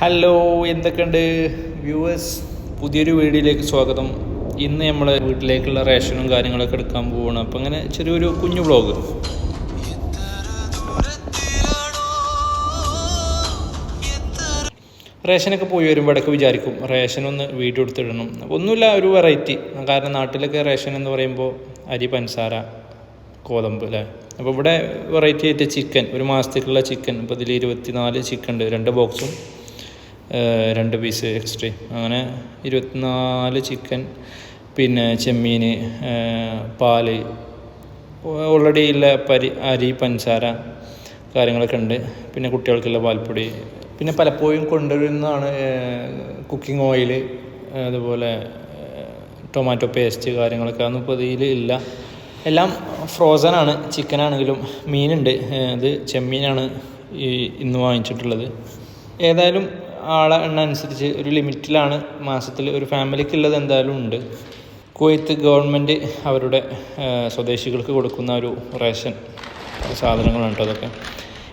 Hello എന്തൊക്കെയുണ്ട്? Viewers പുതിയൊരു വീഡിയോയിലേക്ക് സ്വാഗതം. ഇന്ന് നമ്മൾ വീട്ടിലേക്കുള്ള റേഷനും കാര്യങ്ങളൊക്കെ എടുക്കാൻ പോവുകയാണ് അപ്പം അങ്ങനെ ചെറിയൊരു കുഞ്ഞു വ്ളോഗ് റേഷനൊക്കെ പോയി വരുമ്പോൾ ഇടയ്ക്ക് വിചാരിക്കും റേഷൻ ഒന്ന് വീഡിയോ എടുത്തിടണം ഒന്നുമില്ല ഒരു വെറൈറ്റി കാരണം നാട്ടിലൊക്കെ റേഷൻ എന്ന് പറയുമ്പോൾ അരി പഞ്ചസാര കോതമ്പ് അല്ലേ? അപ്പോൾ ഇവിടെ വെറൈറ്റി ആയിട്ട് ചിക്കൻ ഒരു മാസത്തേക്കുള്ള ചിക്കൻ ഇപ്പോൾ ഇതിൽ ഇരുപത്തിനാല് ചിക്കൻ ഉണ്ട്. രണ്ട് ബോക്സും രണ്ട് പീസ് എക്സ്ട്രീ അങ്ങനെ ഇരുപത്തിനാല് ചിക്കൻ പിന്നെ ചെമ്മീൻ പാൽ ഓൾറെഡി ഉള്ള പരി അരി പഞ്ചസാര കാര്യങ്ങളൊക്കെ ഉണ്ട്. പിന്നെ കുട്ടികൾക്കുള്ള പാൽപ്പൊടി. പിന്നെ പലപ്പോഴും കൊണ്ടുവരുന്നതാണ് കുക്കിംഗ് ഓയിൽ അതുപോലെ ടൊമാറ്റോ പേസ്റ്റ് കാര്യങ്ങളൊക്കെ. അതൊന്നും ഇപ്പോൾ ഇതിൽ ഇല്ല. എല്ലാം ഫ്രോസനാണ് ചിക്കനാണെങ്കിലും മീനുണ്ട്. അത് ചെമ്മീനാണ് ഈ ഇന്ന് വാങ്ങിച്ചിട്ടുള്ളത്. ഏതായാലും ആളെ എണ്ണ അനുസരിച്ച് ഒരു ലിമിറ്റിലാണ് മാസത്തിൽ ഒരു ഫാമിലിക്കുള്ളത് എന്തായാലും ഉണ്ട്. കുവൈത്ത് ഗവൺമെന്റ് അവരുടെ സ്വദേശികൾക്ക് കൊടുക്കുന്ന ഒരു റേഷൻ സാധനങ്ങളാണ് കേട്ടോ അതൊക്കെ.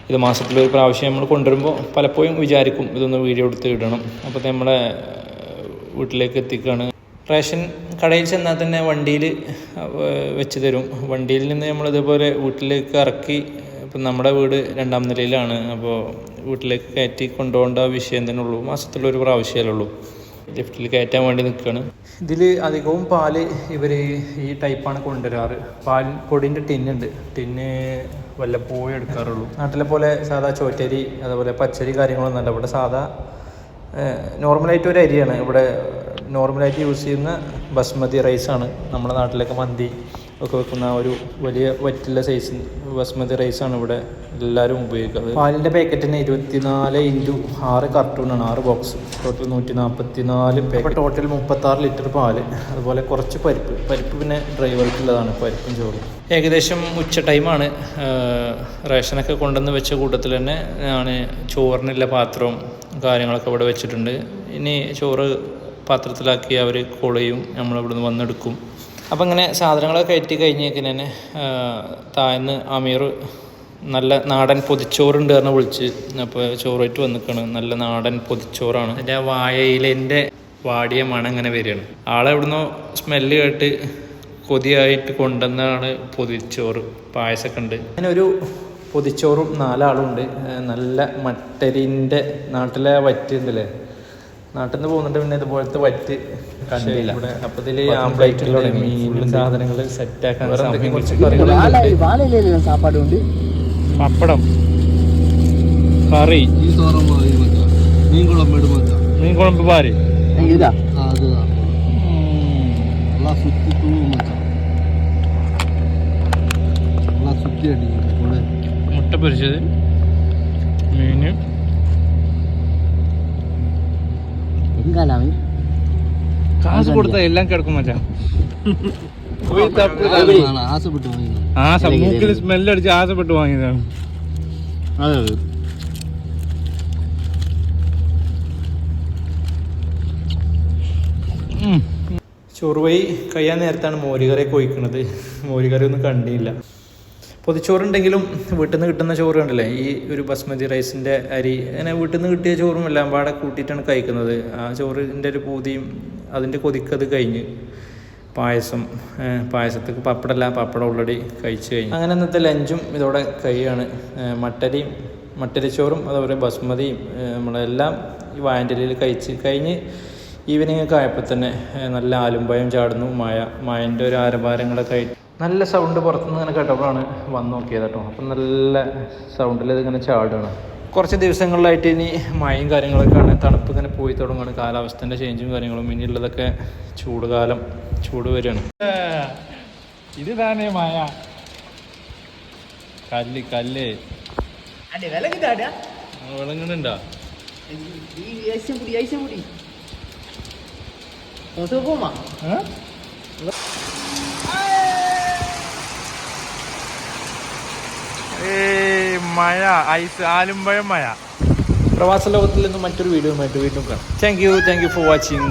ഇത് മാസത്തിൽ ഒരു പ്രാവശ്യം നമ്മൾ കൊണ്ടുവരുമ്പോൾ പലപ്പോഴും വിചാരിക്കും ഇതൊന്ന് വീഡിയോ എടുത്ത് ഇടണം. അപ്പോൾ നമ്മളെ വീട്ടിലേക്ക് എത്തിക്കുകയാണ് റേഷൻ കടയിൽ ചെന്നാൽ തന്നെ വണ്ടിയിൽ വെച്ച് തരും. വണ്ടിയിൽ നിന്ന് നമ്മൾ വീട്ടിലേക്ക് ഇറക്കി ഇപ്പം നമ്മുടെ വീട് രണ്ടാം നിലയിലാണ്. അപ്പോൾ വീട്ടിലേക്ക് കയറ്റി കൊണ്ടുപോകേണ്ട വിഷയം തന്നെ ഉള്ളൂ. മാസത്തിലൊരു പ്രാവശ്യമല്ലേ ഉള്ളൂ. ലിഫ്റ്റിൽ കയറ്റാൻ വേണ്ടി നിൽക്കുകയാണ് ഇതിൽ അധികവും പാൽ ഇവർ ഈ ടൈപ്പാണ് കൊണ്ടുവരാറ്. പാൽ പൊടിന്റെ ടിന്നുണ്ട് ടിന്ന് വല്ലപ്പോഴും എടുക്കാറുള്ളൂ. നാട്ടിലെ പോലെ സാധാ ചോറ്റരി അതുപോലെ പച്ചരി കാര്യങ്ങളൊന്നും അല്ല. ഇവിടെ സാധാ നോർമലായിട്ട് ഒരു അരിയാണ്. ഇവിടെ നോർമലായിട്ട് യൂസ് ചെയ്യുന്ന ബസ്മതി റൈസാണ്. നമ്മുടെ നാട്ടിലൊക്കെ മന്തി. ഒക്കെ വെക്കുന്ന ഒരു വലിയ വറ്റുള്ള സൈസ് ബസ്മതി റൈസ് ആണ് ഇവിടെ എല്ലാവരും ഉപയോഗിക്കുന്നത്. പാലിന്റെ പാക്കറ്റിന് ഇരുപത്തിനാല് ഇന്റു ആറ് കാർട്ടൂണാണ് ആറ് ബോക്സ് ടോട്ടൽ നൂറ്റി നാൽപ്പത്തി നാല് പാക്കറ്റ് ടോട്ടൽ മുപ്പത്താറ് ലിറ്റർ പാൽ. അതുപോലെ കുറച്ച് പരിപ്പ്. പരിപ്പ് പിന്നെ ഡ്രൈവർക്കുള്ളതാണ് പരിപ്പും ചോറും. ഏകദേശം ഉച്ച ടൈമാണ് റേഷനൊക്കെ കൊണ്ടുവന്ന് വെച്ച കൂട്ടത്തിൽ തന്നെ ഞാൻ ചോറിനുള്ള പാത്രവും കാര്യങ്ങളൊക്കെ ഇവിടെ വെച്ചിട്ടുണ്ട്. ഇനി ചോറ് പാത്രത്തിലാക്കി അവർ കൊളയും നമ്മളിവിടുന്ന് വന്നെടുക്കും. അപ്പം ഇങ്ങനെ സാധനങ്ങളൊക്കെ കയറ്റി കഴിഞ്ഞേക്കിന് തന്നെ താഴ്ന്ന് അമീർ നല്ല നാടൻ പൊതിച്ചോറുണ്ട് പറഞ്ഞ് വിളിച്ച് അപ്പോൾ ചോറായിട്ട് വന്നിക്കാണ്. നല്ല നാടൻ പൊതിച്ചോറാണ്. അതിന്റെ ആ വാഴയിലേന്റെ വാടിയ മണം ഇങ്ങനെ വരികയാണ്. ആളെ എവിടുന്നോ സ്മെല്ല് കേട്ട് കൊതിയായിട്ട് കൊണ്ടുവന്നാണ് പൊതിച്ചോറ്. പായസമൊക്കെ ഉണ്ട്. അങ്ങനെ ഒരു പൊതിച്ചോറും നാലാളുണ്ട് നല്ല മട്ടരിന്റെ നാട്ടിലെ വറ്റ് ഉണ്ടല്ലേ? നാട്ടിൽ നിന്ന് പോകുന്നുണ്ട് പിന്നെ ഇതുപോലത്തെ വറ്റ്. കണ്ടില്ല അപ്പൊ ഇതില് ആംപ്ലേറ്റിലുള്ള മീനും സാധനങ്ങൾ സെറ്റാക്കാൻ കുറച്ച് സാപ്പാട് ഉണ്ട് പപ്പടം കറി മീൻ കുളമ്പ് മീൻ കുളമ്പ് പാര് ഇതാ മുട്ട പൊരിച്ചത് മീന് എങ്കാലാമീൻ எங்காலாமே കാശ് കൊടുത്താൽ എല്ലാം കിടക്കും മച്ചാ நான் ஆசைப்பட்டு வாங்கினேன் ആ സമൂഹത്തിൽ സ്മെല്ലടിച്ച് ആശപ്പെട്ട് വാങ്ങിയതാണ് അതെ ചോറുപോയി കഴിയാൻ നേരത്താണ് മോരുകറിയൊക്കെ ഒഴിക്കണത് മോരുകറി ഒന്നും കണ്ടില്ല പൊതിച്ചോറുണ്ടെങ്കിലും വീട്ടിൽ നിന്ന് കിട്ടുന്ന ചോറ് കണ്ടില്ലേ? ഈ ഒരു ബസ്മതി റൈസിന്റെ അരി അങ്ങനെ വീട്ടിൽ നിന്ന് കിട്ടിയ ചോറും എല്ലാം പാടെ കൂട്ടിയിട്ടാണ് കഴിക്കുന്നത്. ആ ചോറിന്റെ ഒരു പൂതിയും അതിന്റെ കൊതിക്കത് കഴിഞ്ഞ് പായസം പായസത്തേക്ക് പപ്പടമല്ല പപ്പടം ഓൾറെഡി കഴിച്ചു കഴിഞ്ഞു. അങ്ങനെ ഇന്നത്തെ ലഞ്ചും ഇതോടെ കഴിയാണ്. മട്ടരിയും മട്ടരിച്ചോറും അതുപോലെ ബസ്മതിയും നമ്മളെല്ലാം ഈ വായന്റെലിയിൽ കഴിച്ച് കഴിഞ്ഞ് ഈവനിങ് ഒക്കെ ആയപ്പോൾ തന്നെ നല്ല ആലുംബയം ചാടുന്നു. മായ മായന്റെ ഒരു ആരഭാരങ്ങളൊക്കെ ആയിട്ട്. നല്ല സൗണ്ട് പുറത്തുനിന്ന് ഇങ്ങനെ കേട്ടപ്പോഴാണ് വന്ന് നോക്കിയത് കേട്ടോ. അപ്പം നല്ല സൗണ്ടിൽ ഇതിങ്ങനെ ചാടുകയാണ്. കുറച്ച് ദിവസങ്ങളിലായിട്ട് ഇനി മഴയും കാര്യങ്ങളൊക്കെ ആണ് തണുപ്പ് ഇങ്ങനെ പോയി തുടങ്ങുകയാണ്. കാലാവസ്ഥേന്റെ ചേഞ്ചും കാര്യങ്ങളും ഇനിയുള്ളതൊക്കെ ചൂട് കാലം ചൂട് വരികയാണ്. ഇത് താനേ മായ കല്ല്. കല്ല് വിളങ്ങുന്നുണ്ടോ മഴ ഐസ് ആലുമ്പഴം മഴ. പ്രവാസ ലോകത്തിൽ നിന്നും മറ്റൊരു വീഡിയോ വീണ്ടും കാണാം. Thank you thank you for watching